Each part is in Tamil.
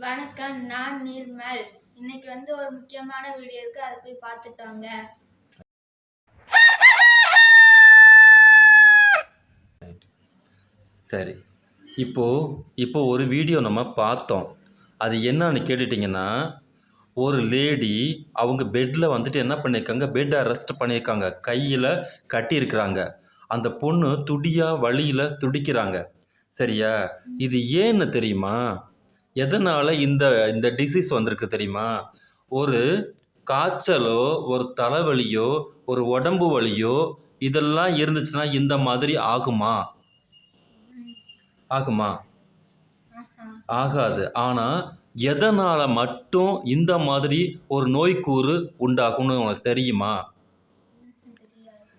வணக்கம் நான் நிர்மல். இன்னைக்கு வந்து ஒரு முக்கியமான வீடியோ இருக்கு அதை போய் பார்த்துட்டு வாங்க. சரி. இப்போ இப்போ ஒரு வீடியோ நம்ம பார்த்தோம். அது என்னன்னு கேட்டுட்டிங்கன்னா ஒரு லேடி அவங்க பெட்டில் வந்துட்டு என்ன பண்ணியிருக்காங்க பெட் அரெஸ்ட் பண்ணியிருக்காங்க கையில் கட்டியிருக்கிறாங்க. அந்த பொண்ணு துடியாக வழியில் துடிக்கிறாங்க. சரியா? இது ஏன்னு தெரியுமா? எதனால் இந்த இந்த டிசீஸ் வந்திருக்கு தெரியுமா? ஒரு காய்ச்சலோ ஒரு தலைவலியோ ஒரு உடம்பு வலியோ இதெல்லாம் இருந்துச்சுன்னா இந்த மாதிரி ஆகுமா? ஆகுமா? ஆகாது. ஆனால் எதனால் மட்டும் இந்த மாதிரி ஒரு நோய்க்கூறு உண்டாகும்னு உனக்கு தெரியுமா?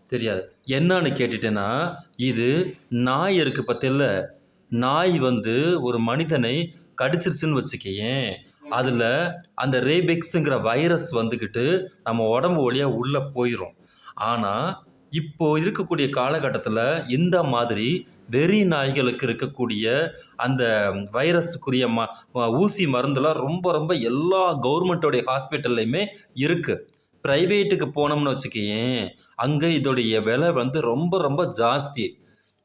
தெரியாது. என்னன்னு கேட்டுட்டேன்னா இது நாய் இருக்கு பத்தில நாய் வந்து ஒரு மனிதனை கடிச்சிருச்சுன்னு வச்சுக்கேன் அதில் அந்த ரேபெக்ஸுங்கிற வைரஸ் வந்துக்கிட்டு நம்ம உடம்பு வழியாக உள்ளே போயிடும் ஆனால் இப்போது இருக்கக்கூடிய காலகட்டத்தில் இந்த மாதிரி வெறி நாய்களுக்கு இருக்கக்கூடிய அந்த வைரஸுக்குரிய ம ம- ஊசி மருந்தெல்லாம் ரொம்ப ரொம்ப எல்லா கவர்மெண்ட்டோடைய ஹாஸ்பிட்டல்லையுமே இருக்குது ப்ரைவேட்டுக்கு போனோம்னு வச்சுக்கேன் அங்கே இதோடைய விலை வந்து ரொம்ப ரொம்ப ஜாஸ்தி.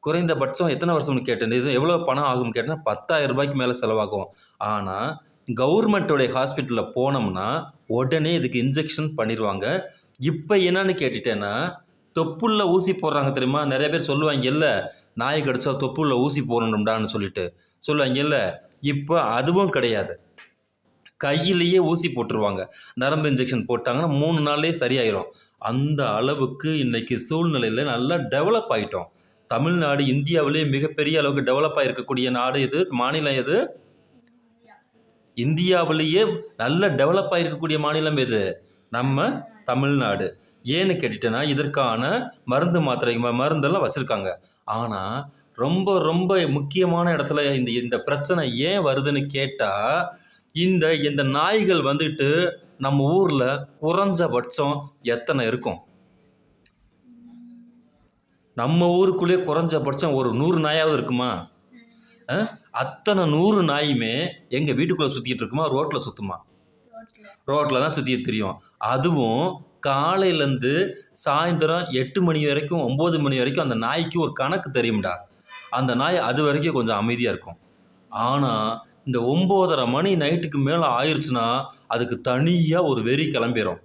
குறைந்தபட்சம் எத்தனை வருஷம்னு கேட்டேன். இது எவ்வளோ பணம் ஆகும்னு கேட்டேன்னா பத்தாயிரம் ரூபாய்க்கு மேலே செலவாகும். ஆனால் கவர்மெண்ட்டோடைய ஹாஸ்பிட்டலில் போனோம்னா உடனே இதுக்கு இன்ஜெக்ஷன் பண்ணிடுவாங்க இப்போ என்னன்னு கேட்டுட்டேன்னா தொப்புள்ள ஊசி போடுறாங்க தெரியுமா? நிறைய பேர் சொல்லுவாங்கல்ல நாய் கடிச்சா தொப்புள்ள ஊசி போடணும்டான்னு சொல்லிட்டு. சொல்லுவாங்கல்ல இப்போ அதுவும் கிடையாது. கையிலேயே ஊசி போட்டுருவாங்க. நரம்பு இன்ஜெக்ஷன் போட்டாங்கன்னா மூணு நாள்லேயே சரியாயிரும். அந்த அளவுக்கு இன்றைக்கி சூழ்நிலையில் நல்லா டெவலப் ஆகிட்டோம் தமிழ்நாடு இந்தியாவிலேயே மிகப்பெரிய அளவுக்கு டெவலப் ஆகிருக்கக்கூடிய நாடு எது? மாநிலம் எது? இந்தியாவிலேயே நல்ல டெவலப் ஆகிருக்கக்கூடிய மாநிலம் எது? நம்ம தமிழ்நாடு. ஏன்னு கேட்டுட்டேன்னா இதற்கான மருந்து மாத்திரை மருந்தெல்லாம் வச்சுருக்காங்க. ஆனால் ரொம்ப ரொம்ப முக்கியமான இடத்துல இந்த இந்த பிரச்சனை ஏன் வருதுன்னு கேட்டால் இந்த இந்த நாய்கள் வந்துட்டு நம்ம ஊரில் குறைஞ்சபட்சம் எத்தனை இருக்கும்? நம்ம ஊருக்குள்ளேயே குறைஞ்சபட்சம் ஒரு நூறு நாயாவது இருக்குமா? அத்தனை நூறு நாயுமே எங்கள் வீட்டுக்குள்ளே சுற்றிட்டு இருக்குமா? ரோட்டில் சுற்றுமா ரோட்டில் தான் சுற்றி தெரியும். அதுவும் காலையிலேருந்து சாயந்தரம் எட்டு மணி வரைக்கும் ஒம்பது மணி வரைக்கும் அந்த நாய்க்கு ஒரு கணக்கு தெரியும்டா. அந்த நாய் அது வரைக்கும் கொஞ்சம் அமைதியாக இருக்கும். ஆனால் இந்த ஒம்போதரை மணி நைட்டுக்கு மேலே ஆயிடுச்சுன்னா அதுக்கு தனியாக ஒரு வெறி கிளம்பிடும்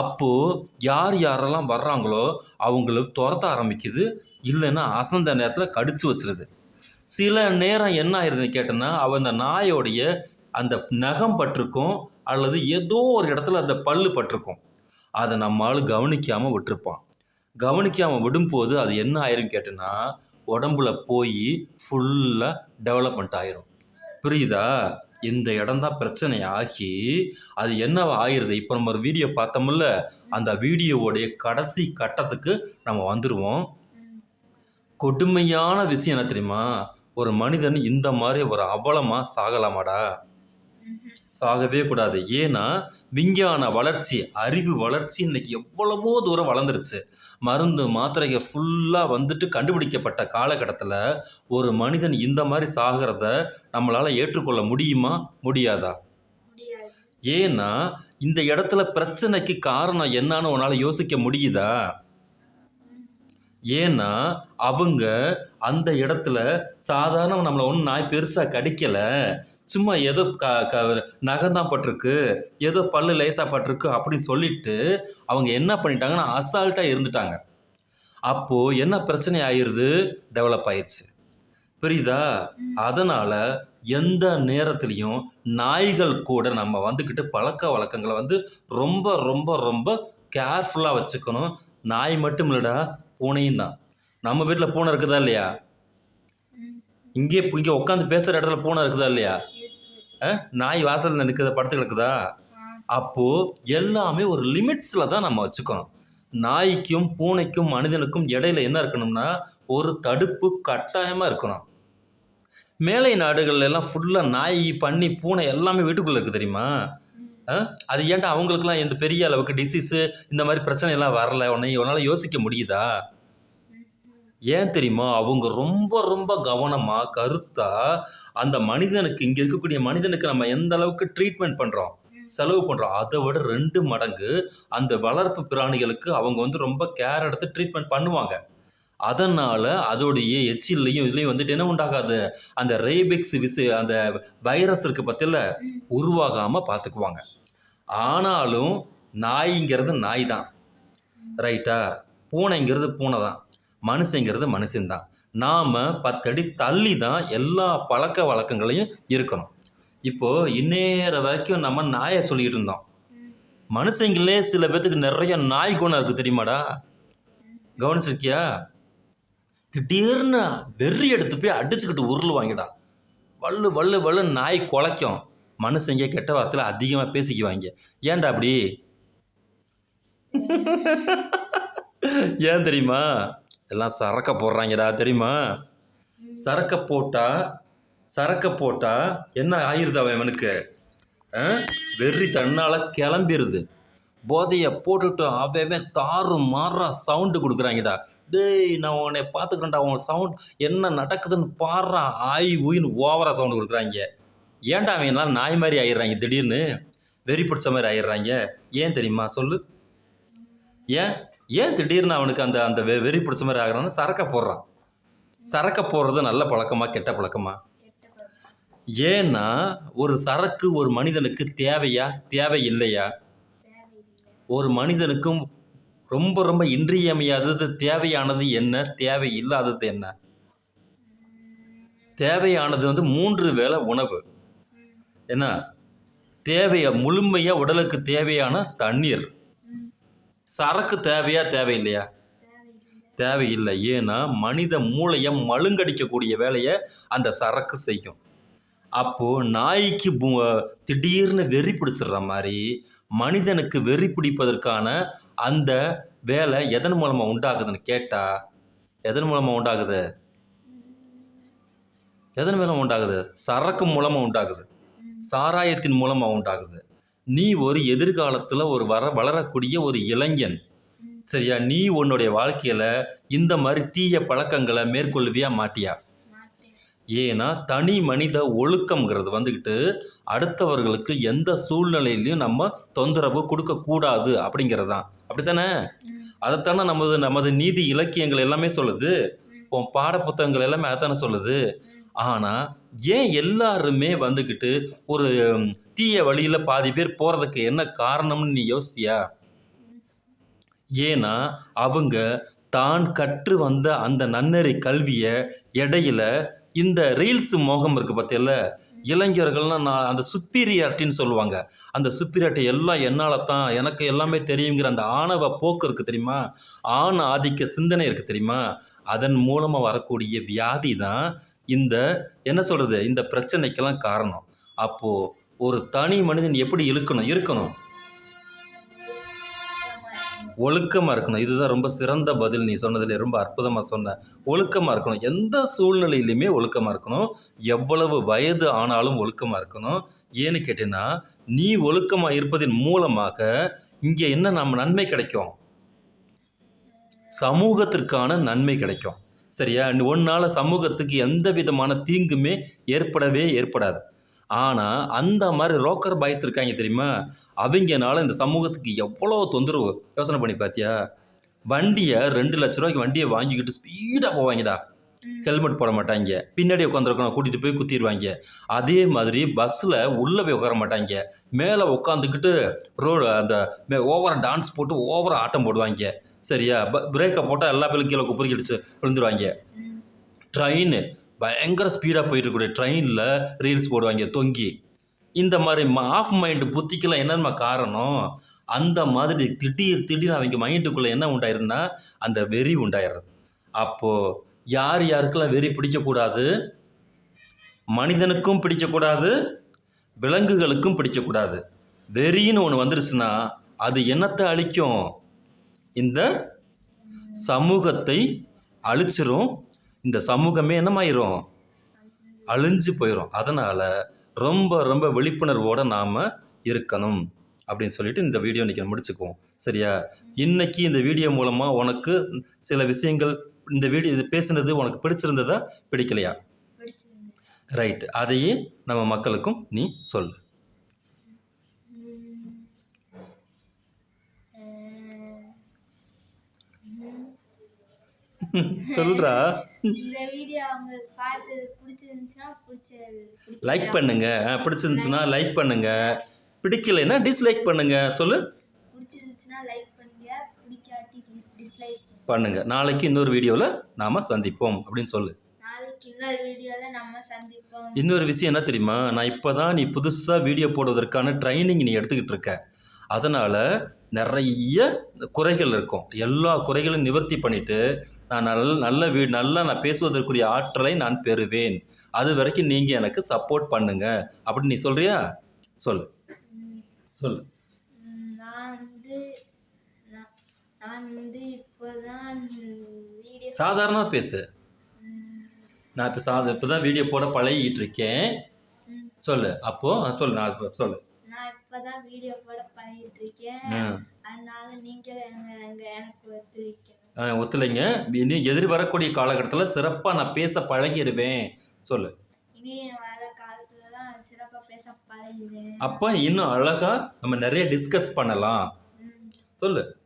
அப்போது யார் யாரெல்லாம் வர்றாங்களோ அவங்கள துரத்த ஆரம்பிக்குது இல்லைன்னா அசந்த நேரத்தில் கடிச்சு வச்சிருது. சில நேரம் என்ன ஆயிருதுன்னு கேட்டோன்னா அவன் அந்த நாயோடைய அந்த நகம் பட்டிருக்கும் அல்லது ஏதோ ஒரு இடத்துல அந்த பல்லு பட்டிருக்கும். அதை நம்மால் கவனிக்காமல் விட்டுருப்பான். கவனிக்காமல் விடும்போது அது என்ன ஆயிரும் கேட்டோன்னா உடம்புல போய் ஃபுல்லாக டெவலப்மெண்ட் ஆயிரும். புரியுதா? இந்த இடம்தான் பிரச்சனை ஆகி அது என்னவா ஆயிடுது இப்போ நம்ம ஒரு வீடியோ பார்த்தோம்ல அந்த வீடியோவுடைய கடைசி கட்டத்துக்கு நம்ம வந்துடுவோம் கொடுமையான விஷயம் என்ன தெரியுமா? ஒரு மனிதன் இந்த மாதிரி ஒரு அவலமாக சாகலாமாடா? ஆகவே கூடாது. ஏன்னா விஞ்ஞான வளர்ச்சி அறிவு வளர்ச்சி இன்றைக்கி எவ்வளவோ தூரம் வளர்ந்துருச்சு. மருந்து மாத்திரைகள் ஃபுல்லாக வந்துட்டு கண்டுபிடிக்கப்பட்ட காலகட்டத்தில் ஒரு மனிதன் இந்த மாதிரி சாகிறத நம்மளால் ஏற்றுக்கொள்ள முடியுமா? முடியாதா? ஏன்னா இந்த இடத்துல பிரச்சனைக்கு காரணம் என்னன்னு உன்னால் யோசிக்க முடியுதா? ஏன்னா அவங்க அந்த இடத்துல சாதாரண நம்மளை ஒன்றும் நாய் பெருசாக கடிக்கலை. சும்மா ஏதோ க க நகம்தான் பட்டிருக்கு ஏதோ பல்லு லேசாக பட்டிருக்கு அப்படின்னு சொல்லிட்டு அவங்க என்ன பண்ணிட்டாங்கன்னா அசால்ட்டாக இருந்துட்டாங்க. அப்போது என்ன பிரச்சனை ஆயிடுது டெவலப் ஆயிடுச்சு புரியுதா? அதனால் எந்த நேரத்துலையும் நாய்கள் கூட நம்ம வந்துக்கிட்டு பழக்க வழக்கங்களை வந்து ரொம்ப ரொம்ப ரொம்ப கேர்ஃபுல்லாக வச்சுக்கணும். நாய் மட்டும் இல்லைடா பூனையும் தான். நம்ம வீட்டில் பூனை இருக்குதா இல்லையா? இங்கே இங்கே உட்காந்து பேசுகிற இடத்துல பூனை இருக்குதா இல்லையா? நாய் வாசலில் நிற்கிற படுத்து கிடக்குதா அப்போது எல்லாமே ஒரு லிமிட்ஸில் தான் நம்ம வச்சுக்கணும். நாய்க்கும் பூனைக்கும் மனிதனுக்கும் இடையில என்ன இருக்கணும்னா ஒரு தடுப்பு கட்டாயமாக இருக்கணும். மேலை நாடுகள்ல எல்லாம் ஃபுல்லாக நாய் பண்ணி பூனை எல்லாமே வீட்டுக்குள்ளே இருக்குது தெரியுமா? ஆ? அது ஏன்டா அவங்களுக்குலாம் எந்த பெரிய அளவுக்கு டிசீஸு இந்த மாதிரி பிரச்சனை எல்லாம் வரல உன்னை உன்னால் யோசிக்க முடியுதா? ஏன் தெரியுமா? அவங்க ரொம்ப ரொம்ப கவனமாக கருத்தாக அந்த மனிதனுக்கு இங்கே இருக்கக்கூடிய மனிதனுக்கு நம்ம எந்த அளவுக்கு ட்ரீட்மெண்ட் பண்ணுறோம் செலவு பண்ணுறோம் அதை விட ரெண்டு மடங்கு அந்த வளர்ப்பு பிராணிகளுக்கு அவங்க வந்து ரொம்ப கேர் எடுத்து ட்ரீட்மெண்ட் பண்ணுவாங்க. அதனால் அதோடைய எச்சில்லையும் இதுலேயும் வந்துட்டு என்ன உண்டாகாது? அந்த ரேபிக்ஸ் விசு அந்த வைரஸ் இருக்குது பற்றியில் உருவாகாமல் பார்த்துக்குவாங்க. ஆனாலும் நாய்ங்கிறது நாய் தான். ரைட்டா பூனைங்கிறது பூனை தான். மனுஷங்கிறது மனுஷன்தான். நாம் பத்தடி தள்ளி தான் எல்லா பழக்க வழக்கங்களையும் இருக்கணும். இப்போது இந்நேர வரைக்கும் நம்ம நாயை சொல்லிக்கிட்டு இருந்தோம். மனுஷங்களே சில பேர்த்துக்கு நிறைய நாய் குணம் இருக்குது தெரியுமாடா? கவனிச்சிருக்கியா? திடீர்னு வெறி எடுத்து போய் அடிச்சுக்கிட்டு உருளுவாங்கடா வள்ளு வள்ளு வள்ளு நாய் குலைக்கும். மனுஷங்க கெட்ட வார்த்தையில் அதிகமாக பேசிக்குவாங்க. ஏன்டா அப்படி? ஏன் தெரியுமா? எல்லாம் சரக்க போடுறாங்கடா தெரியுமா? சரக்க போட்டால் சரக்க போட்டால் என்ன ஆயிடுது அவன் இவனுக்கு? ஆ? வெறி தன்னால் கிளம்பிடுது போதையை போட்டுட்டு அவன் தாறு மாறா சவுண்டு கொடுக்குறாங்கடா. டேய் நான் உன்னை பார்த்துக்கிறேன்டா உன் சவுண்ட் என்ன நடக்குதுன்னு பாடுறா ஆய் ஊயின்னு ஓவராக சவுண்டு கொடுக்குறாங்க. ஏன்டா அவன் எல்லாம் நாய் மாதிரி ஆயிடுறாங்க திடீர்னு? வெறி பிடிச்ச மாதிரி ஆயிடுறாங்க. ஏன் தெரியுமா? சொல்லு. ஏன்? ஏன் திடீர்னு அவனுக்கு அந்த அந்த வெ வெறி பிடிச்ச மாதிரி ஆகிறான்னு சரக்கை போடுறான். சரக்கை போடுறது நல்ல பழக்கமா கெட்ட பழக்கமா? ஏன்னா ஒரு சரக்கு ஒரு மனிதனுக்கு தேவையா தேவை இல்லையா ஒரு மனிதனுக்கும் ரொம்ப ரொம்ப இன்றியமையாதது தேவையானது என்ன? தேவை இல்லாதது என்ன? தேவையானது வந்து மூன்று வேளை உணவு. என்ன? தேவையா முழுமையாக உடலுக்கு தேவையான தண்ணீர். சரக்கு தேவையா தேவையில்லையா? தேவையில்லை. ஏன்னா மனித மூளையை மழுங்கடிக்கக்கூடிய வேலையை அந்த சரக்கு செய்யும். அப்போது நாய்க்கு திடீர்னு வெறி பிடிச்சிடுற மாதிரி மனிதனுக்கு வெறி பிடிப்பதற்கான அந்த வேலை எதன் மூலமாக உண்டாகுதுன்னு கேட்டால் எதன் மூலமாக உண்டாகுது? எதன் மூலமாக உண்டாகுது? சரக்கு மூலமாக உண்டாகுது. சாராயத்தின் மூலமாக உண்டாகுது. நீ ஒரு எதிர்காலத்தில் ஒரு வர வளரக்கூடிய ஒரு இளைஞன். சரியா? நீ உன்னுடைய வாழ்க்கையில் இந்த மாதிரி தீய பழக்கங்களை மேற்கொள்வியா மாட்டியா? ஏன்னா தனி மனித ஒழுக்கம்ங்கிறது வந்துக்கிட்டு அடுத்தவர்களுக்கு எந்த சூழ்நிலையிலையும் நம்ம தொந்தரவு கொடுக்கக்கூடாது அப்படிங்கிறது தான் அப்படித்தானே? அதைத்தானே நமது நமது நீதி இலக்கியங்கள் எல்லாமே சொல்லுது. உன் பாடப்புத்தகங்கள் எல்லாமே அதைத்தானே சொல்லுது. ஆனால் ஏன் எல்லாருமே வந்துக்கிட்டு ஒரு தீய வழியில் பாதி பேர் போகிறதுக்கு என்ன காரணம்னு நீ யோசித்தியா ஏன்னா அவங்க தான் கற்று வந்த அந்த நன்னறி கல்வியை இடையில இந்த ரீல்ஸ் மோகம் இருக்குது பார்த்தியல்ல இளைஞர்கள்லாம் நான் அந்த சுப்பீரியாரிட்டின்னு சொல்லுவாங்க. அந்த சுப்பீரியாரிட்டி எல்லாம் என்னால் தான் எனக்கு எல்லாமே தெரியுங்கிற அந்த ஆணவ போக்கு இருக்குது தெரியுமா? ஆண ஆதிக்க சிந்தனை இருக்குது தெரியுமா? அதன் மூலமாக வரக்கூடிய வியாதி தான் இந்த என்ன சொல்கிறது இந்த பிரச்சனைக்கெல்லாம் காரணம். அப்போது ஒரு தனி மனிதன் எப்படி இருக்கணும் இருக்கணும்? ஒழுக்கமாக இருக்கணும். இதுதான் ரொம்ப சிறந்த பதில் நீ சொன்னதில் ரொம்ப அற்புதமாக சொன்ன. ஒழுக்கமாக இருக்கணும். எந்த சூழ்நிலையிலையுமே ஒழுக்கமாக இருக்கணும். எவ்வளவு வயது ஆனாலும் ஒழுக்கமாக இருக்கணும். ஏன்னு கேட்டீங்கன்னா நீ ஒழுக்கமாக இருப்பதன் மூலமாக இங்கே என்ன நம்ம நன்மை கிடைக்கும்? சமூகத்திற்கான நன்மை கிடைக்கும். சரியா? உன்னால் சமூகத்துக்கு எந்த விதமான தீங்குமே ஏற்படவே ஏற்படாது. ஆனால் அந்த மாதிரி ரோக்கர் பாய்ஸ் இருக்காங்க தெரியுமா? அவங்கனால இந்த சமூகத்துக்கு எவ்வளோ தொந்தரவு? யோசனை பண்ணி பார்த்தியா வண்டியை ரெண்டு லட்ச ரூபாய்க்கு வண்டியை வாங்கிக்கிட்டு ஸ்பீடாக போவாங்கடா. ஹெல்மெட் போட மாட்டாங்க. பின்னாடி உட்காந்துருக்கணும் கூட்டிகிட்டு போய் குத்திடுவாங்க அதே மாதிரி பஸ்ஸில் உள்ளே போய் உட்கார மாட்டாங்க. மேலே உட்காந்துக்கிட்டு ரோடு அந்த ஓவராக டான்ஸ் போட்டு ஓவராக ஆட்டம் போடுவாங்க. சரியா? ப பிரேக்கை போட்டால் எல்லா பேரும் கீழே குப்புறிக்கிடுச்சு விழுந்துருவாங்க. ட்ரெயின் பயங்கர ஸ்பீடாக போயிட்டு இருக்கக்கூடிய ட்ரெயினில் ரீல்ஸ் போடுவாங்க தொங்கி. இந்த மாதிரி ஆஃப் மைண்டு புத்திக்கெல்லாம் என்னென்ன காரணம்? அந்த மாதிரி திடீர் திடீர் அவங்க மைண்டுக்குள்ளே என்ன உண்டாயிருந்தா அந்த வெறி உண்டாயிடுறது அப்போது யார் யாருக்கெல்லாம் வெறி பிடிக்கக்கூடாது? மனிதனுக்கும் பிடிக்கக்கூடாது விலங்குகளுக்கும் பிடிக்கக்கூடாது. வெறின்னு ஒன்று வந்துருச்சுன்னா அது என்னத்தை அழிக்கும்? இந்த சமூகத்தை அழிச்சிரும். இந்த சமூகமே என்னமாயிரும்? அழிஞ்சு போயிடும் அதனால் ரொம்ப ரொம்ப விழிப்புணர்வோடு நாம் இருக்கணும் அப்படின்னு சொல்லிட்டு இந்த வீடியோ இன்றைக்கி முடிச்சுக்குவோம். சரியா? இன்னைக்கு இந்த வீடியோ மூலமாக உனக்கு சில விஷயங்கள் இந்த வீடியோ இது பேசுனது உனக்கு பிடிச்சிருந்ததா பிடிக்கலையா? ரைட் அதையே நம்ம மக்களுக்கும் நீ சொல்லு ம். அஹ், ம். சொல்றா. இந்த வீடியோ அவங்களுக்கு பார்த்து பிடிச்சிருந்துச்சுன்னா. லைக் பண்ணுங்க. பிடிச்சிருந்துச்சுன்னா லைக் பண்ணுங்க. பிடிக்கலைன்னா டிஸ்லைக் பண்ணுங்க. சொல்லு. பிடிச்சிருந்துச்சுன்னா லைக் பண்ணுங்க. பிடிக்காட்டி டிஸ்லைக் பண்ணுங்க. நாளைக்கு இன்னொரு வீடியோவில் நாம சந்திப்போம். அப்படின்னு சொல்லு. இன்னொரு விஷயம் என்ன தெரியுமா? நான் இப்போ தான் நீ புதுசாக வீடியோ போடுவதற்கான ட்ரைனிங் நீ எடுத்துக்கிட்டு இருக்க. அதனால் நிறைய குறைகள் இருக்கும். எல்லா குறைகளையும் நிவர்த்தி பண்ணிவிட்டு நான் நல்ல நல்ல வீ நல்லா நான் பேசுவதற்குரிய ஆற்றலை நான் பெறுவேன். அது வரைக்கும் நீங்கள் எனக்கு சப்போர்ட் பண்ணுங்க. அப்படின்னு நீ சொல்கிறியா சொல்லு. சொல்லு. சாதாரணமாக பேசு. நான் இப்போ சா இப்போ தான் வீடியோ போட பழகிட்டு இருக்கேன். சொல்லு. அப்போது சொல்லு நான் இப்ப சொல்லு. நான் இப்போதான் வீடியோ போட பழகிட்டு இருக்கேன் அதனால நீங்களும் எனக்கு ஒத்துழைக்கணும் ஆ, ஒத்துழைங்க. இனி எதிர் வரக்கூடிய காலகட்டத்தில் சிறப்பாக நான் பேச பழகிடுவேன் சொல்லு. அப்போ இன்னும் அழகாக நம்ம நிறைய டிஸ்கஸ் பண்ணலாம். சொல்லு.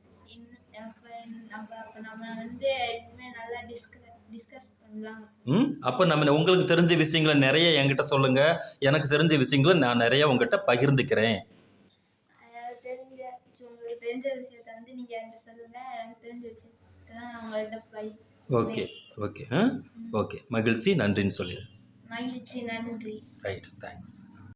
ம். அப்போ நம்ம உங்களுக்கு தெரிஞ்ச விஷயங்களை நிறைய என்கிட்ட சொல்லுங்கள் எனக்கு தெரிஞ்ச விஷயங்களை நான் நிறைய உங்ககிட்ட பகிர்ந்துக்கிறேன். தெரிஞ்ச விஷயத்த வந்து நீங்க என்கிட்ட சொல்லுங்க. எனக்கு தெரிஞ்ச விஷயத்த ஓகே ஓகே ஆ? ஓகே. மகிழ்ச்சி நன்றின்னு சொல்லிடு. மகிழ்ச்சி நன்றி. Right thanks.